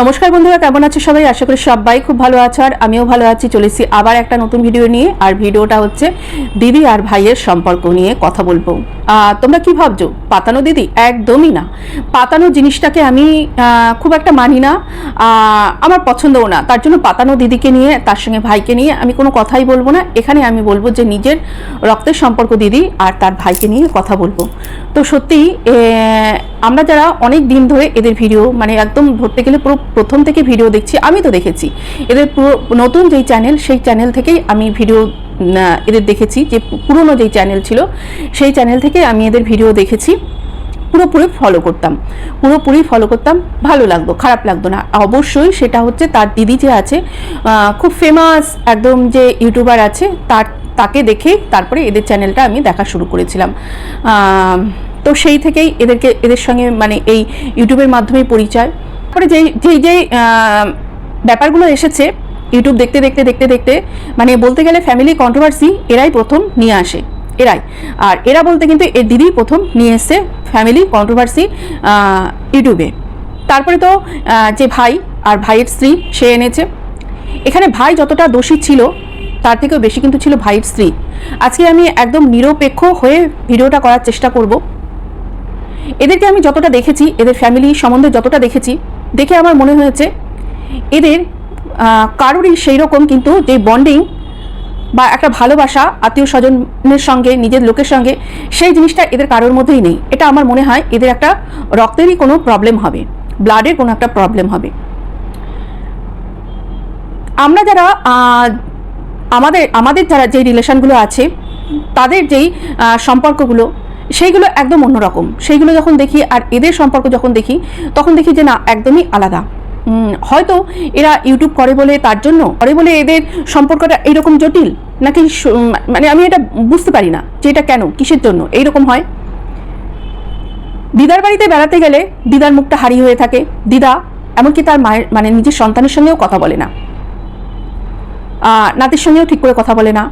নমস্কার বন্ধুরা, কেমন আছো সবাই? আশা করি সবাই খুব ভালো আছো আর আমিও ভালো আছি। চলেছি আবার একটা নতুন ভিডিও নিয়ে। আর ভিডিওটা হচ্ছে দিদি আর ভাইয়ের সম্পর্ক নিয়ে কথা বলব। তোমরা কি ভাবছ? পাতানো দিদি? একদমই না। পাতানো জিনিসটাকে আমি খুব একটা মানি না। আমার পছন্দও না। তার জন্য পাতানো দিদিকে নিয়ে, তার সঙ্গে ভাইকে নিয়ে আমি কোনো কথাই বলব না। এখানে আমি বলব যে নিজের রক্তের সম্পর্ক দিদি আর তার ভাইকে নিয়ে কথা বলব। তো সত্যি আমরা যারা অনেক দিন ধরে এদের ভিডিও মানে একদম ধরতে গেলে পুরো প্রথম থেকে ভিডিও দেখছি, আমি তো দেখেছি। এদের পুরো নতুন যেই চ্যানেল সেই চ্যানেল থেকেই আমি ভিডিও এদের দেখেছি, যে পুরনো যেই চ্যানেল ছিল, সেই চ্যানেল থেকে আমি এদের ভিডিও দেখেছি। পুরোপুরি ফলো করতাম। পুরোপুরি ফলো করতাম, ভালো লাগতো, খারাপ লাগতো না। অবশ্যই সেটা হচ্ছে তার দিদি যে আছে খুব ফেমাস একদম যে ইউটিউবার আছে, তার, তাকে দেখে তারপরে এদের চ্যানেলটা আমি দেখা শুরু করেছিলাম। তো সেই থেকেই এদেরকে, এদের সঙ্গে মানে এই ইউটিউবের মাধ্যমে পরিচয়। তারপরে যেই যেই যেই ব্যাপারগুলো এসেছে ইউটিউব দেখতে দেখতে দেখতে দেখতে মানে বলতে গেলে ফ্যামিলি কন্ট্রোভার্সি এরাই প্রথম নিয়ে আসে, এরাই। আর এরা বলতে কিন্তু এর দিদি প্রথম নিয়ে এসছে ফ্যামিলি কন্ট্রোভার্সি ইউটিউবে তারপরে তো যে ভাই আর ভাইয়ের স্ত্রী, সে এনেছে। এখানে ভাই যতটা দোষী ছিল, তার থেকেও বেশি কিন্তু ছিল ভাইয়ের স্ত্রী। আজকে আমি একদম নিরপেক্ষ হয়ে ভিডিওটা করার চেষ্টা করব। এদেরকে আমি যতটা দেখেছি, এদের ফ্যামিলি সম্বন্ধে যতটা দেখেছি দেখে আমার মনে হয়েছে এদের কারোরই সেই রকম কিন্তু যে বন্ডিং বা একটা ভালোবাসা, আত্মীয় স্বজনের সঙ্গে, নিজের লোকের সঙ্গে, সেই জিনিসটা এদের কারোর মধ্যেই নেই। এটা আমার মনে হয় এদের একটা রক্তেরই কোনো প্রবলেম হবে ব্লাডের কোনো একটা প্রবলেম হবে। আমরা যারা আমাদের আমাদের যারা যে রিলেশনগুলো আছে, তাদের যেই সম্পর্কগুলো সেইগুলো একদম অন্যরকম। সেইগুলো যখন দেখি আর এদের সম্পর্ক যখন দেখি, তখন দেখি যে না, একদমই আলাদা। হয়তো এরা ইউটিউব করে বলে তার জন্য, করে বলে এদের সম্পর্কটা এইরকম জটিল, নাকি মানে আমি এটা বুঝতে পারি না যে এটা কেন, কিসের জন্য, এইরকম হয়। দিদার বাড়িতে বেড়াতে গেলে দিদার মুখটা হারিয়ে হয়ে থাকে। দিদা, এমনকি তার মায়ের মানে নিজের সন্তানের সঙ্গেও কথা বলে না। নাতির সঙ্গেও ঠিক করে কথা বলে না।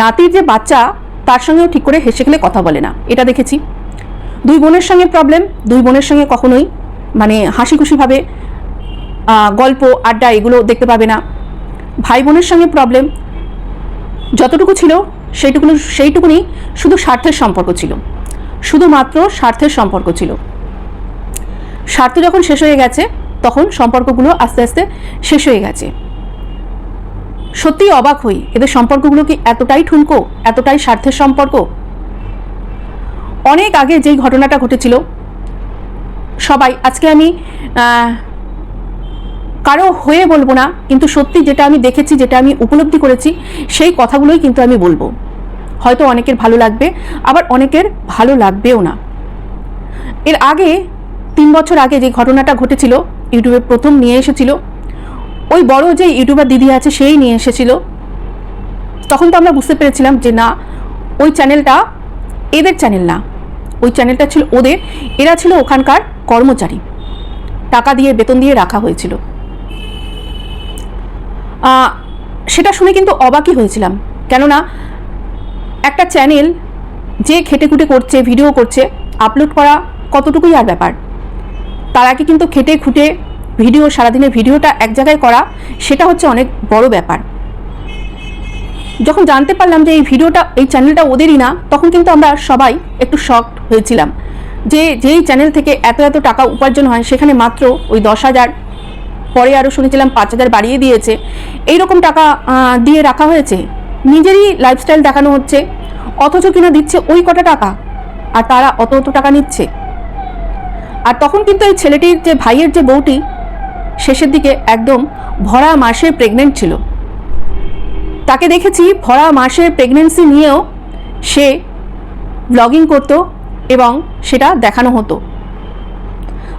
নাতির যে বাচ্চা তার সঙ্গেও ঠিক করে হেসে খেলে কথা বলে না। এটা দেখেছি। দুই বোনের সঙ্গে প্রবলেম দুই বোনের সঙ্গে কখনোই মানে হাসি খুশিভাবে গল্প, আড্ডা এগুলো দেখতে পাবে না। ভাই বোনের সঙ্গে প্রবলেম যতটুকু ছিল সেইটুকুনি সেইটুকুনি শুধু স্বার্থের সম্পর্ক ছিল। শুধুমাত্র স্বার্থের সম্পর্ক ছিল। স্বার্থ যখন শেষ হয়ে গেছে, তখন সম্পর্কগুলো আস্তে আস্তে শেষ হয়ে গেছে। সত্যিই অবাক হই, এদের সম্পর্কগুলো কি এতটাই ঠুনকো, এতটাই স্বার্থের সম্পর্ক? অনেক আগে যেই ঘটনাটা ঘটেছিল, সবাই, আজকে আমি কারও হয়ে বলব না, কিন্তু সত্যি যেটা আমি দেখেছি, যেটা আমি উপলব্ধি করেছি, সেই কথাগুলোই কিন্তু আমি বলব। হয়তো অনেকের ভালো লাগবে, আবার অনেকের ভালো লাগবেও না। এর আগে, তিন বছর আগে যে ঘটনাটা ঘটেছিল, ইউটিউবে প্রথম নিয়ে এসেছিল ওই বড় যে ইউটিউবার দিদি আছে, সেই নিয়ে এসেছিল। তখন তো আমরা বুঝতে পেরেছিলাম যে না, ওই চ্যানেলটা এদের চ্যানেল না। ওই চ্যানেলটা ছিল ওদের। এরা ছিল ওখানকার কর্মচারী। টাকা দিয়ে, বেতন দিয়ে রাখা হয়েছিল। সেটা শুনে কিন্তু অবাকই হয়েছিলাম। কেননা, একটা চ্যানেল যে খেটে খুটে করছে, ভিডিও করছে, আপলোড করা কতটুকুই আর ব্যাপার? তার আগে কিন্তু খেটে খুঁটে ভিডিও, সারাদিনের ভিডিওটা এক জায়গায় করা, সেটা হচ্ছে অনেক বড় ব্যাপার। যখন জানতে পারলাম যে এই ভিডিওটা, এই চ্যানেলটা ওদেরই না, তখন কিন্তু আমরা সবাই একটু শকড হয়েছিলাম যে যেই চ্যানেল থেকে এত এত টাকা উপার্জন হয়, সেখানে মাত্র ওই দশ হাজার, পরে আরও শুনেছিলাম পাঁচ হাজার বাড়িয়ে দিয়েছে। এই রকম টাকা দিয়ে রাখা হয়েছে। নিজেরই লাইফস্টাইল দেখানো হচ্ছে, অথচ কিনা দিচ্ছে ওই কটা টাকা, আর তারা অত অত টাকা নিচ্ছে। আর তখন কিন্তু এই ছেলেটির যে ভাইয়ের যে বউটি শেষের দিকে একদম ভরা মাসে প্রেগনেন্ট ছিল। তাকে দেখেছি ভরা মাসের প্রেগনেন্সি নিয়েও সে ব্লগিং করতো এবং সেটা দেখানো হতো।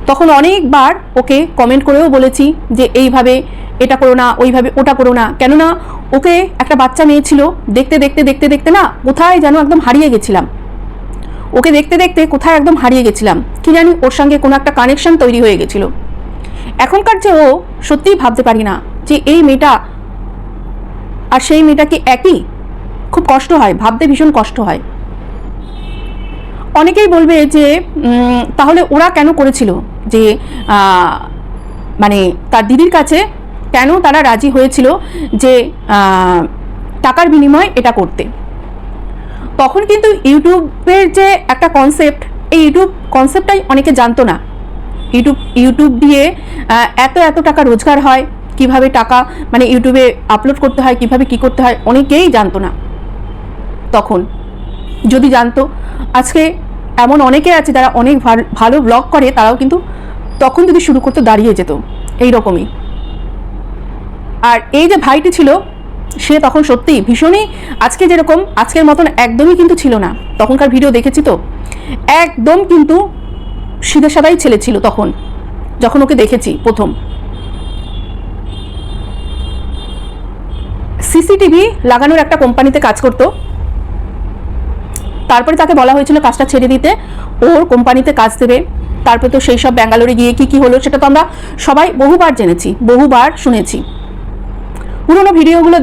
তখন অনেকবার ওকে কমেন্ট করেও বলেছি যে, এইভাবে এটা করো না, ওইভাবে ওটা করো না। কেননা ওকে একটা বাচ্চা মেয়ে ছিল, দেখতে দেখতে দেখতে দেখতে না কোথায় যেন একদম হারিয়ে গেছিলাম। ওকে দেখতে দেখতে কোথায় একদম হারিয়ে গেছিলাম, কি জানি ওর সঙ্গে কোনো একটা কানেকশন তৈরি হয়ে গেছিল। এখনকার যে ও, সত্যিই ভাবতে পারি না যে এই মেয়েটা আর সেই মেয়েটা কি একই? খুব কষ্ট হয়, ভাবতে ভীষণ কষ্ট হয়। অনেকেই বলবে যে তাহলে ওরা কেন করেছিল যে মানে তার দিদির কাছে কেন তারা রাজি হয়েছিল যে টাকার বিনিময়ে এটা করতে। তখন কিন্তু ইউটিউবের যে একটা কনসেপ্ট এই ইউটিউব কনসেপ্টটাই অনেকে জানতো না। ইউটিউব ইউটিউব দিয়ে এত এত টাকা রোজগার হয়, কীভাবে টাকা মানে ইউটিউবে আপলোড করতে হয়, কীভাবে কি করতে হয়, অনেকেই জানতো না। তখন যদি জানতো, আজকে এমন অনেকে আছে যারা অনেক ভাল- ব্লগ করে, তারাও কিন্তু তখন যদি শুরু করতে, দাঁড়িয়ে যেত। এই রকমই আর এই যে ভাইটি ছিল, সে তখন সত্যি ভীষণই আজকে যেরকম, আজকের মতন একদমই কিন্তু ছিল না। তখনকার ভিডিও দেখেছি তো? একদম কিন্তু সিধে সাদাই ছেলে ছিল তখন, যখন ওকে দেখেছি প্রথম। সিসিটিভি লাগানোর একটা কোম্পানিতে কাজ করতো। তারপরে তাকে বলা হয়েছিল কাজটা ছেড়ে দিতে, ওর কোম্পানিতে কাজ দেবে। তারপরে তো সেই সব ব্যাঙ্গালোরে গিয়ে কি কি হলো সেটা তো আমরা সবাই বহুবার জেনেছি, বহুবার শুনেছি। পুরোনো ভিডিওগুলো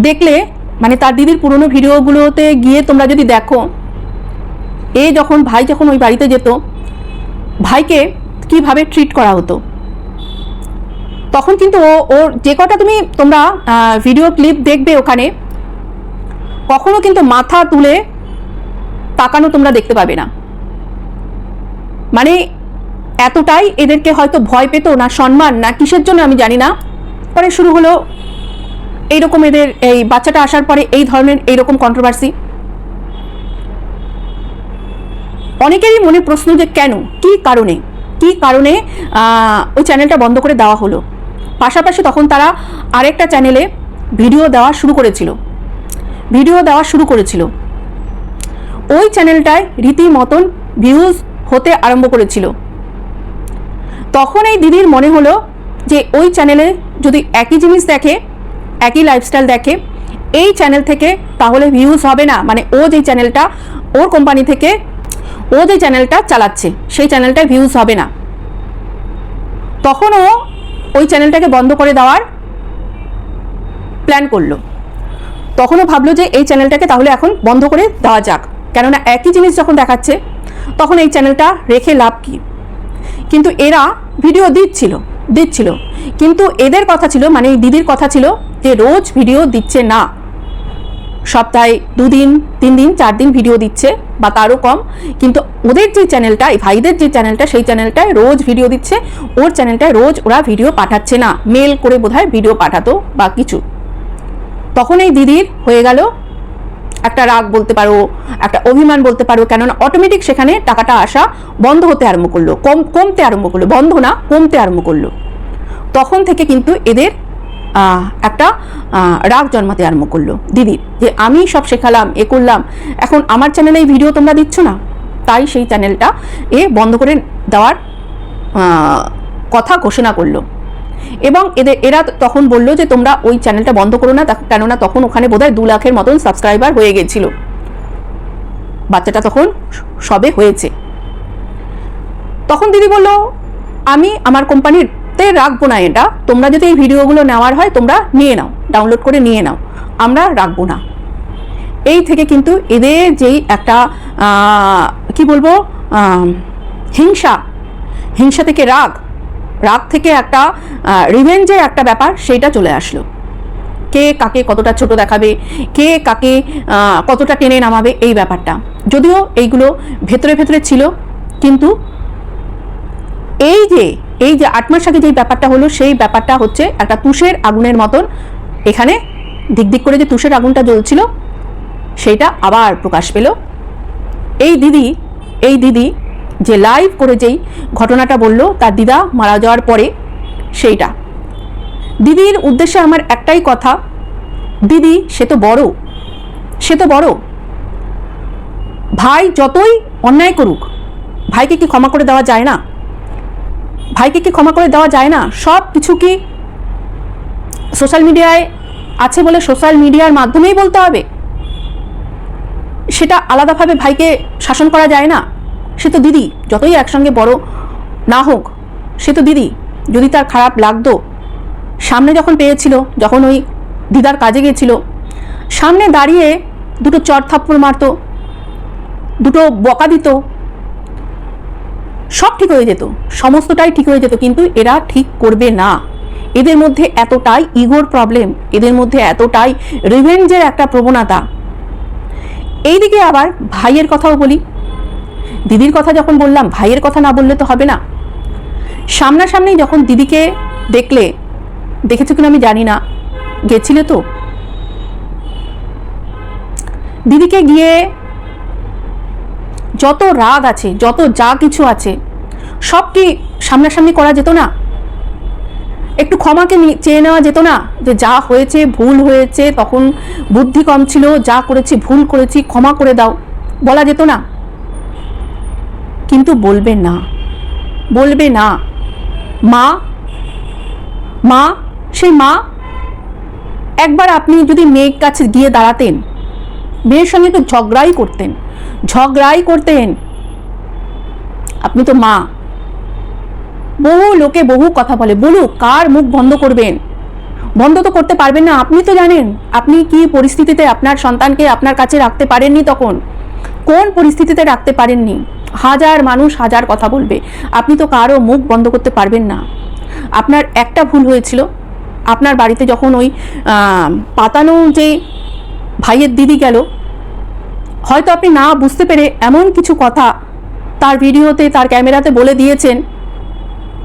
দেখলে মানে তার দিদির পুরোনো ভিডিওগুলোতে গিয়ে তোমরা যদি দেখো, এ যখন, ভাই যখন ওই বাড়িতে যেত ভাইকে কীভাবে ট্রিট করা হতো? তখন কিন্তু ও, ওর যে কটা তুমি, তোমরা ভিডিও ক্লিপ দেখবে ওখানে, কখনো কিন্তু মাথা তুলে তাকানো তোমরা দেখতে পাবে না। মানে এতটাই এদেরকে হয়তো ভয় পেত না সম্মান না কিসের জন্য আমি জানি না। পরে শুরু হলো, এইরকম এদের, এই বাচ্চাটা আসার পরে এই ধরনের এইরকম কন্ট্রোভার্সি অনেকেরই মনে প্রশ্ন যে কেন? কি কারণে? কি কারণে ওই চ্যানেলটা বন্ধ করে দেওয়া হলো? পাশাপাশি তখন তারা আরেকটা চ্যানেলে ভিডিও দেওয়া শুরু করেছিল। ভিডিও দেওয়া শুরু করেছিল। ওই চ্যানেলটায় রীতিমতন ভিউজ হতে আরম্ভ করেছিল। তখন এই দিদির মনে হলো যে ওই চ্যানেলে যদি একই জিনিস দেখে, একই লাইফস্টাইল দেখে, এই চ্যানেল থেকে তাহলে ভিউজ হবে না। মানে ও যে চ্যানেলটা ওর কোম্পানি থেকে ও যে চ্যানেলটা চালাচ্ছে, সেই চ্যানেলটায় ভিউজ হবে না। তখন ও ওই চ্যানেলটাকে বন্ধ করে দেওয়ার প্ল্যান করল। তখনও ভাবলো যে এই চ্যানেলটাকে তাহলে এখন বন্ধ করে দেওয়া যাক। কেননা একই জিনিস যখন দেখাচ্ছে, তখন এই চ্যানেলটা রেখে লাভ কি? কিন্তু এরা ভিডিও দিচ্ছিল দিচ্ছিল। কিন্তু এদের কথা ছিল মানে এই দিদির কথা ছিল যে রোজ ভিডিও দিচ্ছে না। সপ্তাহে দুদিন তিন দিন চার দিন ভিডিও দিচ্ছে, বা তারও কম। কিন্তু ওদের যে চ্যানেলটা এই ভাইদের যে চ্যানেলটা সেই চ্যানেলটায় রোজ ভিডিও দিচ্ছে। ওর চ্যানেলটায় রোজ ওরা ভিডিও পাঠাচ্ছে না। মেল করে বোধহয় ভিডিও পাঠাতো, বা কিছু। তখন এই দিদির হয়ে গেল একটা রাগ বলতে পারো, একটা অভিমান বলতে পারো, কেননা অটোমেটিক সেখানে টাকাটা আসা বন্ধ হতে আরম্ভ করল, কম, কমতে আরম্ভ করল, বন্ধ না, কমতে আরম্ভ করল। তখন থেকে কিন্তু এদের একটা রাগ জন্মাতে আরম্ভ করল। দিদির যে আমি সব শেখালাম, এ করলাম, এখন আমার চ্যানেলে এই ভিডিও তোমরা দিচ্ছ না? তাই সেই চ্যানেলটা এ বন্ধ করে দেওয়ার কথা ঘোষণা করল। এবং এদের এরা তখন বলল যে, তোমরা ওই চ্যানেলটা বন্ধ করো না কেননা তখন ওখানে বোধহয় দু লাখের মতন সাবস্ক্রাইবার হয়ে গেছিল। বাচ্চাটা তখন সবে হয়েছে। তখন দিদি বলল, আমি, আমার কোম্পানিতে রাখব না এটা। তোমরা যদি এই ভিডিওগুলো নেওয়ার হয়, তোমরা নিয়ে নাও ডাউনলোড করে নিয়ে নাও। আমরা রাখব না। এই থেকে কিন্তু এদের যেই একটা কি বলব হিংসা হিংসা থেকে রাগ রাগ থেকে একটা রিভেঞ্জের একটা ব্যাপার, সেইটা চলে আসলো। কে কাকে কতটা ছোট দেখাবে, কে কাকে কতটা টেনে নামাবে, এই ব্যাপারটা। যদিও এইগুলো ভেতরে ভেতরে ছিল, কিন্তু এই যে এই যে আট মাস আগে যে ব্যাপারটা হলো, সেই ব্যাপারটা হচ্ছে একটা তুষের আগুনের মতন এখানে দিক দিক করে যে তুষের আগুনটা জ্বলছিল সেইটা আবার প্রকাশ পেল। এই দিদি এই দিদি যে লাইভ করে যেই ঘটনাটা বলল, তার দিদা মারা যাওয়ার পরে সেইটা। দিদির উদ্দেশ্যে আমার একটাই কথা, দিদি সে তো বড়, সে তো বড়। ভাই যতই অন্যায় করুক, ভাইকে কি ক্ষমা করে দেওয়া যায় না? ভাইকে কি ক্ষমা করে দেওয়া যায় না? সব কিছু কি সোশ্যাল মিডিয়ায় আছে বলে সোশ্যাল মিডিয়ার মাধ্যমেই বলতে হবে? সেটা আলাদাভাবে ভাইকে শাসন করা যায় না। সে তো দিদি, যতই একসঙ্গে বড় না হোক, সে তো দিদি। যদি তার খারাপ লাগতো, সামনে যখন পেয়েছিল, যখন ওই দিদার কাজে গিয়েছিল সামনে দাঁড়িয়ে দুটো চর থাপ্পড় মারতো, দুটো বকা দিত সব ঠিক হয়ে যেত, সমস্তটাই ঠিক হয়ে যেত, কিন্তু এরা ঠিক করবে না। এদের মধ্যে এতটাই ইগোর প্রবলেম এদের মধ্যে এতটাই রিভেঞ্জের একটা প্রবণতা। এইদিকে আবার ভাইয়ের কথাও বলি। দিদির কথা যখন বললাম, ভাইয়ের কথা না বললে তো হবে না। সামনাসামনি যখন দিদিকে দেখলে, দেখেছ কিনা আমি জানি না, গেছিলে তো? দিদিকে গিয়ে যত রাগ আছে, যত যা কিছু আছে, সব কি সামনাসামনি করা যেত না? একটু ক্ষমাকে চেয়ে নেওয়া যেত না? যে যা হয়েছে, ভুল হয়েছে, তখন বুদ্ধি কম ছিল, যা করেছি, ভুল করেছি, ক্ষমা করে দাও, বলা যেত না। কিন্তু বলবে না বলবে না। মা মা, সেই মা, একবার আপনি যদি মেয়ের কাছে গিয়ে দাঁড়াতেন মেয়ের সঙ্গে একটু ঝগড়াই করতেন। ঝগড়াই করতেন। আপনি তো মা। বহু লোকে বহু কথা বলে, বলুক, কার মুখ বন্ধ করবেন? বন্ধ তো করতে পারবেন না, আপনি তো জানেন, আপনি কি পরিস্থিতিতে আপনার সন্তানকে আপনার কাছে রাখতে পারেননি তখন? কোন পরিস্থিতিতে রাখতে পারেননি? হাজার মানুষ হাজার কথা বলবে, আপনি তো কারও মুখ বন্ধ করতে পারবেন না। আপনার একটা ভুল হয়েছিল। আপনার বাড়িতে যখন ওই পাতানো যে ভাইয়ের দিদি গেল। হয়তো আপনি না বুঝতে পেরে এমন কিছু কথা তার ভিডিওতে, তার ক্যামেরাতে বলে দিয়েছেন,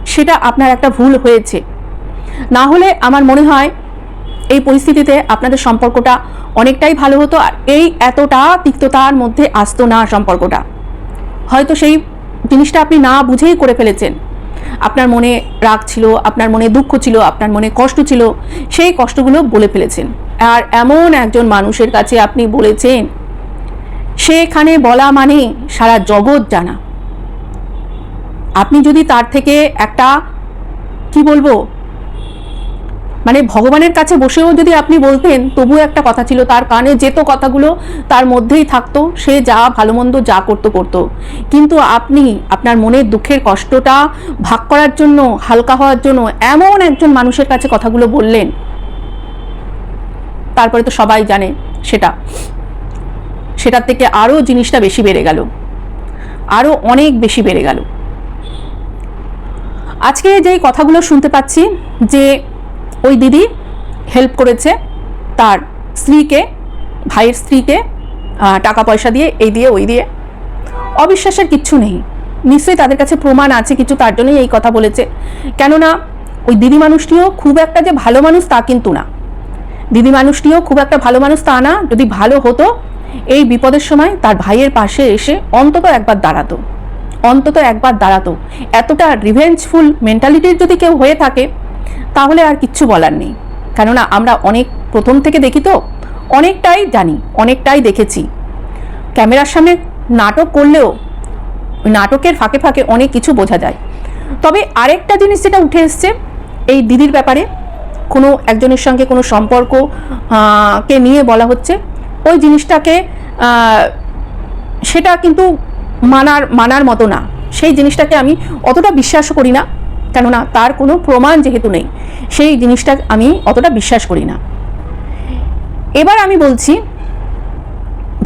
সেটা আপনার একটা ভুল হয়েছে। না হলে আমার মনে হয় এই পরিস্থিতিতে আপনাদের সম্পর্কটা অনেকটাই ভালো হতো আর এই এতটা তিক্ততার মধ্যে আসতো না সম্পর্কটা। হয়তো সেই জিনিসটা আপনি না বুঝেই করে ফেলেছেন। আপনার মনে রাগ ছিল, আপনার মনে দুঃখ ছিল, আপনার মনে কষ্ট ছিল, সেই কষ্টগুলো বলে ফেলেছেন। আর এমন একজন মানুষের কাছে আপনি বলেছেন, সেখানে বলা মানে সারা জগৎ জানা। আপনি যদি তার থেকে একটা, কি বলব মানে ভগবানের কাছে বসেও যদি আপনি বলতেন তবু একটা কথা ছিল, তার কানে যেত কথাগুলো, তার মধ্যেই থাকতো, সে যা ভালো মন্দ যা করতো করতো। কিন্তু আপনি, আপনার মনের দুঃখের কষ্টটা ভাগ করার জন্য, হালকা হওয়ার জন্য এমন একজন মানুষের কাছে কথাগুলো বললেন, তারপরে তো সবাই জানে সেটা। সেটার থেকে আরও জিনিসটা বেশি বেড়ে গেল। আরও অনেক বেশি বেড়ে গেল। আজকে যেই কথাগুলো শুনতে পাচ্ছি, যে ওই দিদি হেল্প করেছে তার স্ত্রীকে, ভাইয়ের স্ত্রীকে টাকা পয়সা দিয়ে, এই দিয়ে, ওই দিয়ে। অবিশ্বাসের কিচ্ছু নেই। নিশ্চয়ই তাদের কাছে প্রমাণ আছে কিছু, তার জন্যই এই কথা বলেছে। কেননা ওই দিদি মানুষটিও খুব একটা যে ভালো মানুষ তা কিন্তু না। দিদি মানুষটিও খুব একটা ভালো মানুষ তা না, যদি ভালো হতো, এই বিপদের সময় তার ভাইয়ের পাশে এসে অন্তত একবার দাঁড়াতো। অন্তত একবার দাঁড়াতো। এতটা রিভেঞ্জফুল মেন্টালিটির যদি কেউ হয়ে থাকে তাহলে আর কিচ্ছু বলার নেই। কেননা আমরা অনেক প্রথম থেকে দেখি তো, অনেকটাই জানি, অনেকটাই দেখেছি। ক্যামেরার সামনে নাটক করলেও নাটকের ফাঁকে ফাঁকে অনেক কিছু বোঝা যায়। তবে আরেকটা জিনিস যেটা উঠে এসছে, এই দিদির ব্যাপারে কোনো একজনের সঙ্গে কোনো সম্পর্ক কে নিয়ে বলা হচ্ছে, ওই জিনিসটাকে সেটা কিন্তু মানার মানার মতো না। সেই জিনিসটাকে আমি অতটা বিশ্বাস করি না। কেননা তার কোনো প্রমাণ যেহেতু নেই, সেই জিনিসটা আমি অতটা বিশ্বাস করি না। এবার আমি বলছি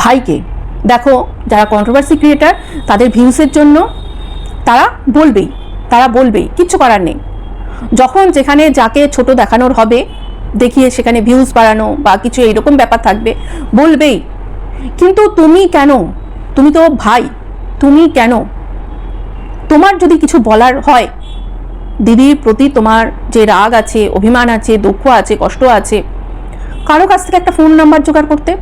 ভাইকে। দেখো, যারা কন্ট্রোভার্সি ক্রিয়েটার তাদের ভিউসের জন্য তারা বলবেই তারা বলবেই, কিচ্ছু করার নেই। যখন যেখানে যাকে ছোট দেখানোর হবে, দেখিয়ে সেখানে ভিউজ বাড়ানো বা কিছু এইরকম ব্যাপার থাকবে, বলবেই। কিন্তু তুমি কেন? তুমি তো ভাই, তুমি কেন? তোমার যদি কিছু বলার হয় দিদির প্রতি তোমার যে রাগ আছে, অভিমান আছে, দুঃখ আছে, কষ্ট আছে, কারও কাছ থেকে একটা ফোন নাম্বার জোগাড় করতে।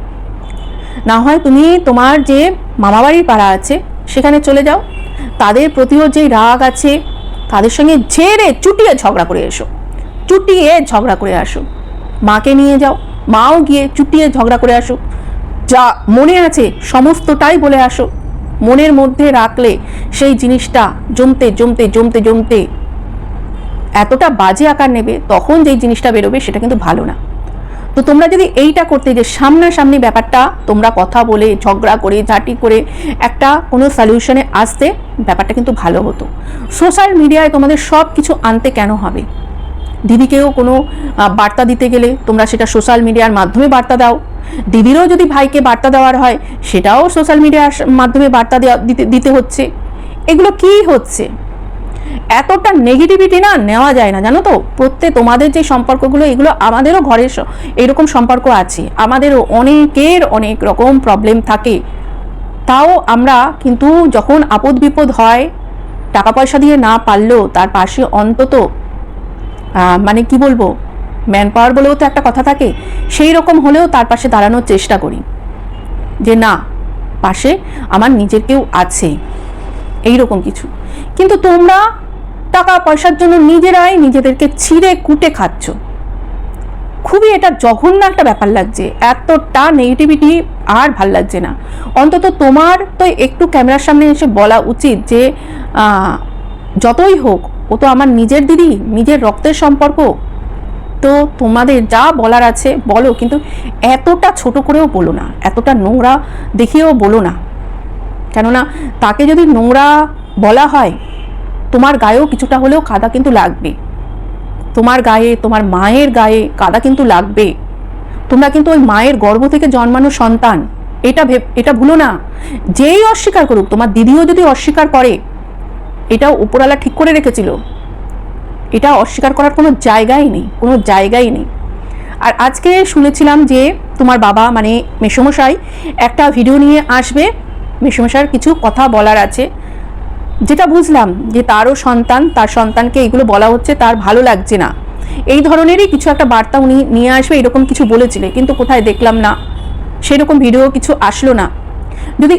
না হয় তুমি তোমার যে মামাবাড়ির পাড়া আছে, সেখানে চলে যাও। তাদের প্রতিও যে রাগ আছে, তাদের সঙ্গে ঝেড়ে চুটিয়ে ঝগড়া করে এসো। চুটিয়ে ঝগড়া করে আসো। মাকে নিয়ে যাও। মাও গিয়ে চুটিয়ে ঝগড়া করে আসো। যা মনে আছে সমস্তটাই বলে আসো। মনের মধ্যে রাখলে সেই জিনিসটা জমতে জমতে জমতে জমতে এতটা বাজে আকার নেবে, তখন যেই জিনিসটা বেরোবে সেটা কিন্তু ভালো না। তো তোমরা যদি এইটা করতে যে সামনাসামনি ব্যাপারটা, তোমরা কথা বলে, ঝগড়া করে, ঝাঁটি করে একটা কোনো সলিউশনে আসতে ব্যাপারটা কিন্তু ভালো হতো। সোশ্যাল মিডিয়ায় তোমাদের সব কিছু আনতে কেন হবে? দিদিকেও কোনো বার্তা দিতে গেলে তোমরা সেটা সোশ্যাল মিডিয়ার মাধ্যমে বার্তা দাও। দিদিরও যদি ভাইকে বার্তা দেওয়ার হয়, সেটাও সোশ্যাল মিডিয়ার মাধ্যমে বার্তা দিতে হচ্ছে। এগুলো কি হচ্ছে? এতটা নেগেটিভিটি না নেওয়া যায় না, জানো তো? প্রত্যেক তোমাদের যে সম্পর্কগুলো, এগুলো আমাদেরও ঘরের এইরকম সম্পর্ক আছে। আমাদেরও অনেকের অনেক রকম প্রবলেম থাকে। তাও আমরা কিন্তু যখন আপদ বিপদ হয়, টাকা পয়সা দিয়ে না পারলেও তার পাশে অন্তত মানে কি বলব? ম্যান পাওয়ার বলেও তো একটা কথা থাকে। সেই রকম হলেও তার পাশে দাঁড়ানোর চেষ্টা করি। যে না, পাশে আমার নিজের কেউ আছে। এই রকম কিছু। কিন্তু তোমরা টাকা পয়সার জন্য নিজেরাই নিজেদেরকে ছিঁড়ে কুটে খাচ্ছ। খুবই এটা জঘন্য একটা ব্যাপার লাগছে। এতটা নেগেটিভিটি আর ভালো লাগছে না। অন্তত তোমার তো একটু ক্যামেরার সামনে এসে বলা উচিত যে যতই হোক, ও তো আমার নিজের দিদি, নিজের রক্তের সম্পর্ক। তো তোমাদের যা বলার আছে বলো, কিন্তু এতটা ছোট করেও বলো না। এতটা নোংরা দেখিয়েও বলো না। কেননা তাকে যদি নোংরা বলা হয়, তোমার গায়েও কিছুটা হলেও কাদা কিন্তু লাগবে। তোমার গায়ে, তোমার মায়ের গায়ে কাদা কিন্তু লাগবে। তোমরা কিন্তু ওই মায়ের গর্ভ থেকে জন্মানো সন্তান। এটা ভেব, এটা ভুলো না। যেই অস্বীকার করুক, তোমার দিদিও যদি অস্বীকার করে, এটাও উপরওয়ালা ঠিক করে রেখেছিল। এটা অস্বীকার করার কোনো জায়গাই নেই, কোনো জায়গাই নেই। আর আজকে শুনেছিলাম যে তোমার বাবা মানে মেসমশাই, একটা ভিডিও নিয়ে আসবে। মেসমশাইয়ের কিছু কথা বলার আছে। যেটা বুঝলাম যে তারও সন্তান, তার সন্তানকে এগুলো বলা হচ্ছে, তার ভালো লাগছে না। এই ধরনেরই কিছু একটা বার্তা উনি নিয়ে আসবে, এরকম কিছু বলেছিলেন কিন্তু কোথায় দেখলাম না। সেরকম ভিডিও কিছু আসলো না। যদি